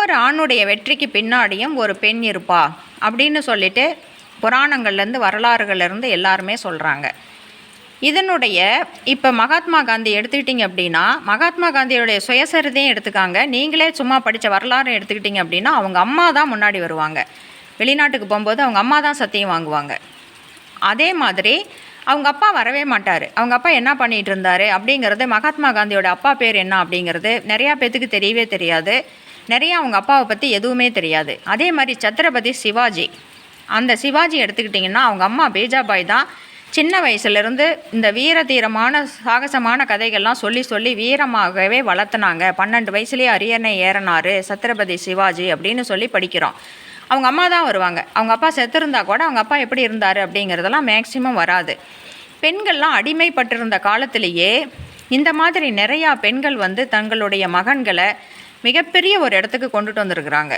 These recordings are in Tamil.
ஒவ்வொரு ஆணுடைய வெற்றிக்கு பின்னாடியும் ஒரு பெண் இருப்பா அப்படின்னு சொல்லிட்டு புராணங்கள்லேருந்து வரலாறுகள்லேருந்து எல்லாருமே சொல்கிறாங்க இதனுடைய இப்போ மகாத்மா காந்தி எடுத்துக்கிட்டிங்க அப்படின்னா மகாத்மா காந்தியோடைய சுயசரிதையும் எடுத்துக்காங்க. நீங்களே சும்மா படித்த வரலாறு எடுத்துக்கிட்டிங்க அப்படின்னா அவங்க அம்மா தான் முன்னாடி வருவாங்க. வெளிநாட்டுக்கு போகும்போது அவங்க அம்மா தான் சத்தியம் வாங்குவாங்க. அதே மாதிரி அவங்க அப்பா வரவே மாட்டார். அவங்க அப்பா என்ன பண்ணிகிட்டு இருந்தார் அப்படிங்கிறது மகாத்மா காந்தியோட அப்பா பேர் என்ன அப்படிங்கிறது நிறையா பேத்துக்கு தெரியவே தெரியாது. நிறைய அவங்க அப்பாவை பற்றி எதுவுமே தெரியாது. அதே மாதிரி சத்ரபதி சிவாஜி. அந்த சிவாஜி எடுத்துக்கிட்டிங்கன்னா அவங்க அம்மா பேஜாபாய் தான். சின்ன வயசுலேருந்து இந்த வீர தீரமான சாகசமான கதைகள்லாம் சொல்லி சொல்லி வீரமாகவே வளர்த்துனாங்க. பன்னெண்டு வயசுலேயே அரியணை ஏறினார் சத்ரபதி சிவாஜி அப்படின்னு சொல்லி படிக்கிறோம். அவங்க அம்மா தான் வருவாங்க. அவங்க அப்பா செத்துருந்தா கூட அவங்க அப்பா எப்படி இருந்தார் அப்படிங்கிறதெல்லாம் மேக்சிமம் வராது. பெண்கள்லாம் அடிமைப்பட்டிருந்த காலத்திலேயே இந்த மாதிரி நிறையா பெண்கள் வந்து தங்களுடைய மகன்களை மிகப்பெரிய ஒரு இடத்துக்கு கொண்டுட்டு வந்திருக்கிறாங்க.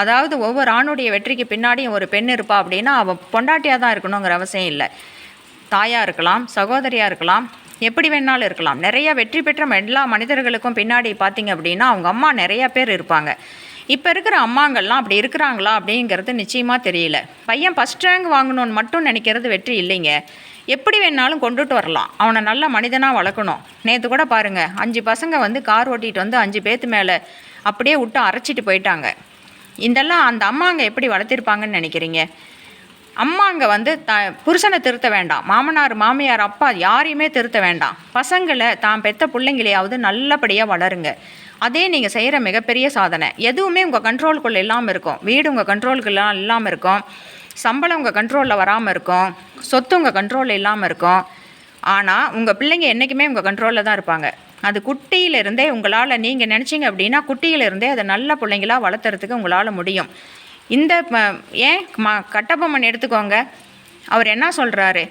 அதாவது ஒவ்வொரு ஆணுடைய வெற்றிக்கு பின்னாடியும் ஒரு பெண் இருப்பா அப்படின்னா அவள் பொண்டாட்டியாக தான் இருக்கணுங்கிற அவசியம் இல்லை. தாயாக இருக்கலாம் சகோதரியாக இருக்கலாம் எப்படி வேணாலும் இருக்கலாம். நிறைய வெற்றி பெற்ற எல்லா மனிதர்களுக்கும் பின்னாடி பார்த்திங்க அப்படின்னா அவங்க அம்மா நிறைய பேர் இருப்பாங்க. இப்போ இருக்கிற அம்மாங்கள்லாம் அப்படி இருக்கிறாங்களா அப்படிங்கிறது நிச்சயமாக தெரியல. பையன் ஃபஸ்ட் ரேங்க் வாங்கணும்னு மட்டும் நினைக்கிறது வெற்றி இல்லைங்க. எப்படி வேணாலும் கொண்டுட்டு வரலாம். அவனை நல்ல மனிதனாக வளர்க்கணும். நேற்று கூட பாருங்கள் அஞ்சு பசங்க வந்து கார் ஓட்டிகிட்டு வந்து அஞ்சு பேத்து மேலே அப்படியே விட்டு அரைச்சிட்டு போயிட்டாங்க. இதெல்லாம் அந்த அம்மாங்க எப்படி வளர்த்திருப்பாங்கன்னு நினைக்கிறீங்க? அம்மாங்க வந்து த புருஷனை திருத்த வேண்டாம். மாமனார் மாமியார் அப்பா யாரையுமே திருத்த வேண்டாம். பசங்களை தான் பெத்த பிள்ளைங்களையாவது நல்லபடியாக வளருங்க. அதே நீங்கள் செய்கிற மிகப்பெரிய சாதனை. எதுவுமே உங்கள் கண்ட்ரோலுக்குள்ளே இல்லாமல் இருக்கும். வீடு உங்கள் கண்ட்ரோலுக்குள்ள இல்லாமல் இருக்கும். சம்பளம் உங்கள் கண்ட்ரோலில் வராமல் இருக்கும். சொத்து உங்கள் கண்ட்ரோலில் இல்லாமல் இருக்கும். ஆனால் உங்கள் பிள்ளைங்க என்றைக்குமே உங்கள் கண்ட்ரோலில் தான் இருப்பாங்க. அது குட்டியிலிருந்தே உங்களால் நீங்கள் நினச்சிங்க அப்படின்னா குட்டியிலிருந்தே அதை நல்ல பிள்ளைங்களாக வளர்த்துறதுக்கு உங்களால் முடியும். இந்த ஏன் ம கட்டபொம்மன் எடுத்துக்கோங்க. அவர் என்ன சொல்கிறாரு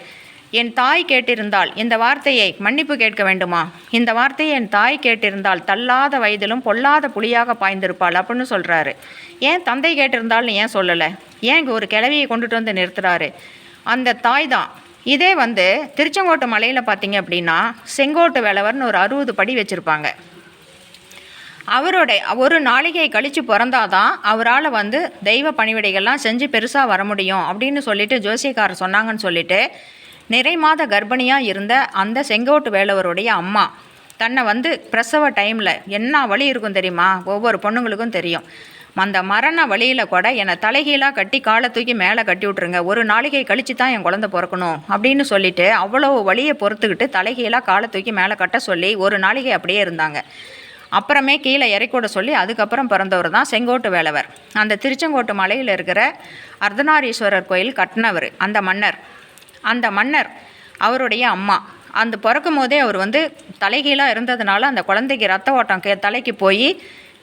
என் தாய் கேட்டிருந்தால் இந்த வார்த்தையை மன்னிப்பு கேட்க வேண்டுமா? இந்த வார்த்தையை என் தாய் கேட்டிருந்தால் தள்ளாத வயதிலும் பொல்லாத புலியாக பாய்ந்திருப்பாள் அப்படின்னு சொல்கிறாரு ஏன் தந்தை கேட்டிருந்தால்னு ஏன் சொல்லலை? ஏன் இங்கே ஒரு கிளவியை கொண்டுட்டு வந்து நிறுத்துறாரு? அந்த தாய் தான். இதே வந்து திருச்செங்கோட்டு மலையில் பார்த்தீங்க அப்படின்னா செங்கோட்டு வேலவர்னு ஒரு அறுபது படி வச்சுருப்பாங்க. அவருடைய ஒரு நாளிகை கழித்து பிறந்தாதான் அவரால் வந்து தெய்வ பணிவிடைகள்லாம் செஞ்சு பெருசாக வர முடியும் அப்படின்னு சொல்லிட்டு ஜோசியக்காரர் சொன்னாங்கன்னு சொல்லிட்டு நிறை மாத கர்ப்பிணியாக இருந்த அந்த செங்கோட்டு வேலவருடைய அம்மா தன்னை வந்து பிரசவ டைமில் என்ன வழி இருக்கும் தெரியுமா? ஒவ்வொரு பொண்ணுங்களுக்கும் தெரியும். அந்த மரண வழியில் கூட என்னை தலைகீழாக கட்டி காலை தூக்கி மேலே கட்டி விட்ருங்க ஒரு நாளிகை கழித்து தான் என் குழந்தை பிறக்கணும் அப்படின்னு சொல்லிட்டு அவ்வளோ வழியை பொறுத்துக்கிட்டு தலைகீழாக காலை தூக்கி மேலே கட்ட சொல்லி ஒரு நாளிகை அப்படியே இருந்தாங்க. அப்புறமே கீழே இறக்கூட சொல்லி அதுக்கப்புறம் பிறந்தவர் தான் செங்கோட்டு வேலவர். அந்த திருச்செங்கோட்டு மலையில் இருக்கிற அர்த்தநாரீஸ்வரர் கோயில் கட்டினவர் அந்த மன்னர். அந்த மன்னர் அவருடைய அம்மா. அந்த பிறக்கும் போதே அவர் வந்து தலைகீழாக இருந்ததுனால அந்த குழந்தைக்கு ரத்த ஓட்டம் கே தலைக்கு போய்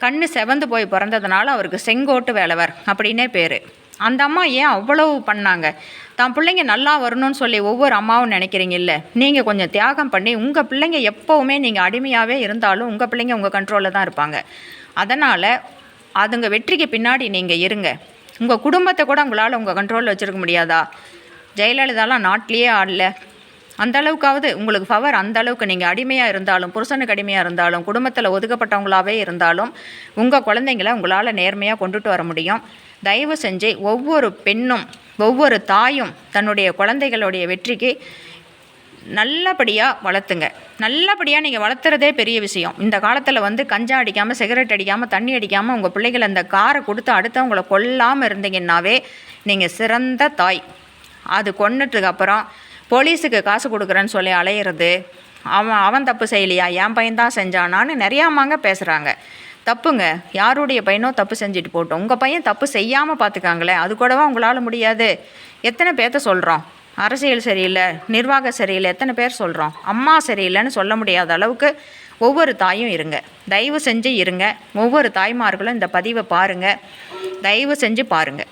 கண் செவந்து போய் பிறந்ததுனால அவருக்கு செங்கோட்டு வேலவர் அப்படின்னே பேர். அந்த அம்மா ஏன் அவ்வளவு பண்ணாங்க? தான் பிள்ளைங்க நல்லா வரணும்னு சொல்லி ஒவ்வொரு அம்மாவும் நினைக்கிறீங்கல்ல? நீங்கள் கொஞ்சம் தியாகம் பண்ணி உங்கள் பிள்ளைங்க எப்போவுமே நீங்கள் அடிமையாகவே இருந்தாலும் உங்கள் பிள்ளைங்க உங்கள் கண்ட்ரோலில் தான் இருப்பாங்க. அதனால் அதுங்க வெற்றிக்கு பின்னாடி நீங்கள் இருங்க. உங்கள் குடும்பத்தை கூட உங்களால் உங்கள் கண்ட்ரோலில் வச்சுருக்க முடியாதா? ஜெயலலிதாலாம் நாட்டிலேயே ஆடல. அந்த அளவுக்காவது உங்களுக்கு பவர் அந்த அளவுக்கு நீங்கள் அடிமையாக இருந்தாலும் புருஷனுக்கு அடிமையாக இருந்தாலும் குடும்பத்தில் ஒதுக்கப்பட்டவங்களாவே இருந்தாலும் உங்கள் குழந்தைங்கள உங்களால் நேர்மையாக கொண்டுட்டு வர முடியும். தயவு செஞ்சு ஒவ்வொரு பெண்ணும் ஒவ்வொரு தாயும் தன்னுடைய குழந்தைகளுடைய வெற்றிக்கு நல்லபடியாக வளர்த்துங்க. நல்லபடியாக நீங்கள் வளர்த்துறதே பெரிய விஷயம். இந்த காலத்தில் வந்து கஞ்சா அடிக்காமல் சிகரெட் அடிக்காமல் தண்ணி அடிக்காமல் உங்கள் பிள்ளைகளை அந்த காரை கொடுத்து அடுத்தவங்களை கொல்லாமல் இருந்தீங்கன்னாவே நீங்கள் சிறந்த தாய். அது கொன்னுட்டுக்கு அப்புறம் போலீஸுக்கு காசு கொடுக்குறேன்னு சொல்லி அலையிறது அவன் அவன் தப்பு செய்யலையா? என் பையன் தான் செஞ்சானான்னு நிறையா அம்மாங்க பேசுகிறாங்க தப்புங்க. யாருடைய பையனோ தப்பு செஞ்சுட்டு போட்டோம். உங்கள் பையன் தப்பு செய்யாமல் பார்த்துக்காங்களே அது கூடவா உங்களால் முடியாது. எத்தனை பேர்த்த சொல்கிறோம் அரசியல் சரியில்லை நிர்வாகம் சரியில்லை எத்தனை பேர் சொல்கிறோம் அம்மா சரியில்லைன்னு சொல்ல முடியாத அளவுக்கு ஒவ்வொரு தாயும் இருங்க. தயவு செஞ்சு இருங்க. ஒவ்வொரு தாய்மார்களும் இந்த பதிவை பாருங்கள் தயவு செஞ்சு பாருங்கள்